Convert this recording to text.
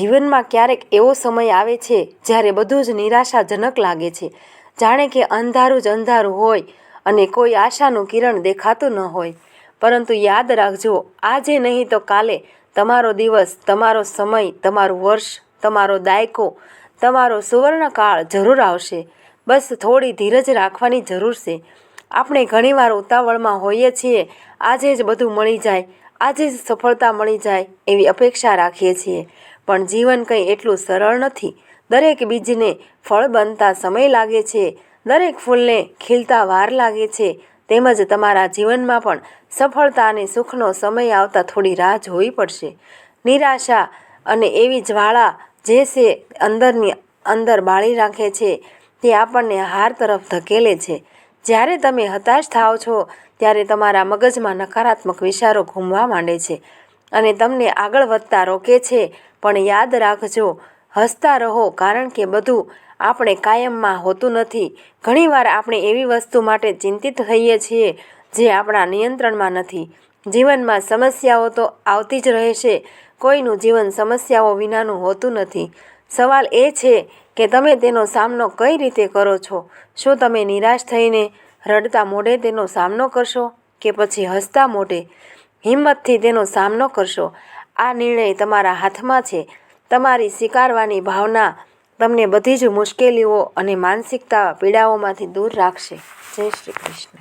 જીવનમાં ક્યારેક એવો સમય આવે છે જ્યારે બધું જ નિરાશાજનક લાગે છે. જાણે કે અંધારું જ અંધારું હોય અને કોઈ આશાનું કિરણ દેખાતું ન હોય. પરંતુ યાદ રાખજો, આજે નહીં તો કાલે. તમારો દિવસ, તમારો સમય, તમારું વર્ષ, તમારો દાયકો, તમારો સુવર્ણકાળ જરૂર આવશે. બસ થોડી ધીરજ રાખવાની જરૂર છે. આપણે ઘણીવાર ઉતાવળમાં હોઈએ છીએ, આજે જ બધું મળી જાય, આજે જ સફળતા મળી જાય એવી અપેક્ષા રાખીએ છીએ. પણ જીવન કંઈ એટલું સરળ નથી. દરેક બીજને ફળ બનતા સમય લાગે છે. દરેક ફૂલને ખીલતા વાર લાગે છે. તેમજ તમારા જીવનમાં પણ સફળતા અને સુખનો સમય આવતા થોડી રાહ જોવી પડશે. નિરાશા અને એવી જ્વાળા જે છે અંદરની અંદર બાળી રાખે છે, તે આપણને હાર તરફ ધકેલે છે. જ્યારે તમે હતાશ થાઓ છો, ત્યારે તમારા મગજમાં નકારાત્મક વિચારો ઘૂમવા માંડે છે અને તમને આગળ વધતા રોકે છે. પણ યાદ રાખજો, હસતા રહો કારણ કે બધું આપણે કાયમમાં હોતું નથી. ઘણીવાર આપણે એવી વસ્તુ માટે ચિંતિત થઈએ છીએ જે આપણા નિયંત્રણમાં નથી. જીવનમાં સમસ્યાઓ તો આવતી જ રહેશે. કોઈનું જીવન સમસ્યાઓ વિનાનું હોતું નથી. સવાલ એ છે કે તમે તેનો સામનો કઈ રીતે કરો છો? શું તમે નિરાશ થઈને રડતા મોઢે તેનો સામનો કરશો કે પછી હસતા મોઢે? હિંમતથી તેનો સામનો કરશો. આ નિર્ણય તમારા હાથમાં છે. તમારી સ્વીકારવાની ભાવના તમને બધી જ મુશ્કેલીઓ અને માનસિકતા પીડાઓમાંથી દૂર રાખશે. જય શ્રી કૃષ્ણ.